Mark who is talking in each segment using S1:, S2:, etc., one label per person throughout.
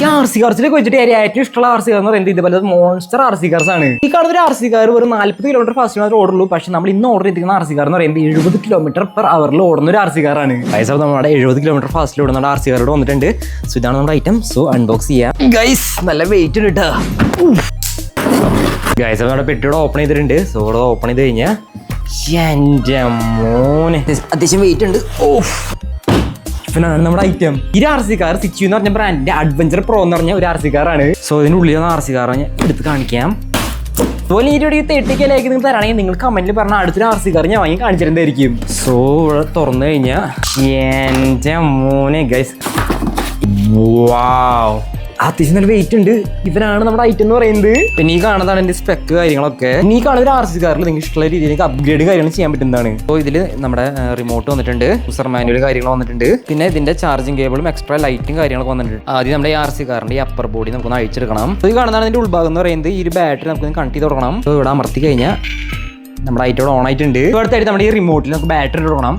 S1: എനിക്ക് R C കാർസിലേക്ക് വെച്ചിട്ട് ഏറ്റവും ഇഷ്ടമുള്ള ആർ സി കാർ എന്ന് പറയുന്നത് ഇതുപോലെ മോൺസ്റ്റർ ആർ സി കാർസ് ആണ്. ഈ കാണുന്ന ഒരു ആർ സി കാർ ഒരു നാല്പത് കിലോമീറ്റർ ഫാസ്റ്റ് മാത്രമേ ഓടുള്ളൂ. പക്ഷെ നമ്മൾ ഇന്ന് ഓർഡർ ചെയ്തിരിക്കുന്ന ആർ സി കാർ എന്ന് പറയുമ്പോൾ എഴുപത് കിലോമീറ്റർ പെർ അവറിൽ ഓടുന്ന ഒരു ആർ സി കാറാണ് പൈസ നമ്മുടെ എഴുപത് കിലോമീറ്റർ ഫാസ്റ്റിൽ ഓടുന്ന ആർ സി കാറോട് വന്നിട്ടുണ്ട്. സോ ഇതാണ് നമ്മുടെ ഐറ്റം സോ അൺബോക്സ് ചെയ്യാം. ഗൈസ് നല്ല വെയിറ്റ് ഉണ്ട് ഗൈസ് നമ്മുടെ പെട്ടിയോടെ ഓപ്പൺ ചെയ്തിട്ടുണ്ട്. സോ ഇവിടെ ഓപ്പൺ ചെയ്ത് കഴിഞ്ഞാൽ എന്റെ മോനെ. അത്യാവശ്യം വെയിറ്റ് ഉണ്ട്. ഓഫ് ഇവനാണ് നമ്മുടെ ഐറ്റം ഈ ആർ സി കാർ സിച്ചു എന്ന് പറഞ്ഞ ബ്രാൻഡിന്റെ അഡ്വഞ്ചർ പ്രോ എന്ന് പറഞ്ഞ ഒരു ആർ സി കാറാണ് സോ ഇതിനുള്ളിൽ ആർ സി കാർ ഞാൻ എടുത്ത് കാണിക്കാം. അതുപോലെ ഈ വീഡിയോ തേർട്ടി കെ ലൈക്ക് നിങ്ങൾ തരാണെങ്കിൽ നിങ്ങൾ കമന്റിൽ പറഞ്ഞ അടുത്തൊരു ആർ സി കാർ ഞാൻ വാങ്ങി കാണിച്ചിരുന്നതായിരിക്കും സോ ഇവിടെ തുറന്നു കഴിഞ്ഞാൽ എന്റെ മോനെ ഗൈസ് അത്യാവശ്യം നല്ല വെയിറ്റ് ഉണ്ട്. ഇവനാണ് നമ്മുടെ ഐറ്റം എന്ന് പറയുന്നത്. പിന്നെ ഈ കാണുന്നതാണ് എന്റെ സ്പെക്ക് കാര്യങ്ങളൊക്കെ. നീ കാണുന്ന ഒരു ആർ സി കാറിൽ നിങ്ങൾക്ക് ഇഷ്ടമുള്ള രീതിയിൽ അപ്ഗ്രേഡ് കാര്യങ്ങൾ ചെയ്യാൻ പറ്റുന്നതാണ്. അപ്പോൾ ഇതിൽ നമ്മുടെ റിമോട്ട് വന്നിട്ടുണ്ട്. യൂസർ മാനുവൽ കാര്യങ്ങൾ വന്നിട്ടുണ്ട്. പിന്നെ ഇതിന്റെ ചാർജിങ് കേബിളും എക്സ്ട്രാ ലൈറ്റും കാര്യങ്ങളൊക്കെ വന്നിട്ടുണ്ട്. ആദ്യം നമ്മുടെ ഈ ആർ സി കാറിന്റെ ഈ അപ്പർ ബോഡി നമുക്കൊന്ന് അഴിച്ചെടുക്കണം. അപ്പോൾ ഇത് കാണുന്നതാണ് ഇതിന്റെ ഉൾഭാഗം എന്ന് പറയുന്നത്. ഈ ഒരു ബാറ്ററി നമുക്ക് കണക്ട് ചെയ്ത് തുടങ്ങണം ഇവിടെ അമർത്തി കഴിഞ്ഞാൽ നമ്മുടെ ഐറ്റം ഓൺ ആയിട്ടുണ്ട്. അടുത്തായിട്ട് നമ്മുടെ ഈ റിമോട്ടിൽ നമുക്ക് ബാറ്ററി ഇടണം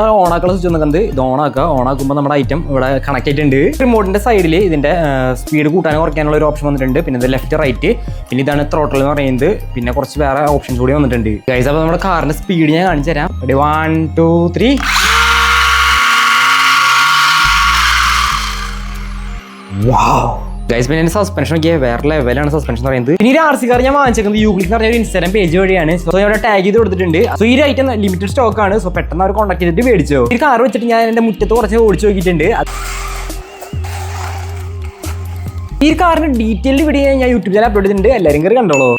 S1: ഓണാക്കുള്ള സ്വിച്ച് നിൽക്കുന്നത് ഇത് ഓണാക്കുക. ഓണാക്കുമ്പോൾ നമ്മുടെ ഐറ്റം ഇവിടെ കണക്ട് ആയിട്ടുണ്ട്. റിമോട്ടിന്റെ സൈഡിൽ ഇതിന്റെ സ്പീഡ് കൂട്ടാനും കുറയ്ക്കാനുള്ള ഒരു ഓപ്ഷൻ വന്നിട്ടുണ്ട്. പിന്നെ ഇത് ലെഫ്റ്റ് റൈറ്റ് പിന്നെ ഇതാണ് ത്രോട്ടൽ എന്ന് പറയുന്നത്. പിന്നെ കുറച്ച് വേറെ ഓപ്ഷൻസ് കൂടി വന്നിട്ടുണ്ട്. ഗൈസ് അപ്പോൾ നമ്മുടെ കാറിന്റെ സ്പീഡ് ഞാൻ കാണിച്ചു തരാം. വൺ ടു ത്രീ ഗൈസ് പിന്നെ സസ്പെൻഷൻ ഒക്കെ വേറെ ലെവലാണ് സസ്പെൻഷൻ എന്ന് പറയുന്നത്. പിന്നെ ആർ സി കാർ ഞാൻ വാങ്ങിച്ചേക്കുന്നത് എന്ന് പറഞ്ഞ ഒരു ഇൻസ്റ്റാഗ്രാം പേജ് വഴിയാണ്. സോ ഞാൻ ടാഗ് ചെയ്ത് കൊടുത്തിട്ടുണ്ട്. സോ ഈ ഐറ്റം ലിമിറ്റഡ് സ്റ്റോക്ക് ആണ്. സോ പെട്ടെന്ന് അവർ കോൺടാക്ട് ചെയ്തിട്ട് മേടിച്ചോ. ഈ കാർ വെച്ചിട്ട് ഞാൻ എന്റെ മുറ്റത്ത് കുറച്ച് ഓടിച്ചു നോക്കിയിട്ടുണ്ട്. ഈ കാറിന്റെ ഡീറ്റെയിൽഡ് വീഡിയോ ഞാൻ യൂട്യൂബ് ചാനൽ അപ്ലോഡ് ചെയ്തിട്ടുണ്ട്. എല്ലാവരും കയറി കണ്ടോളൂ.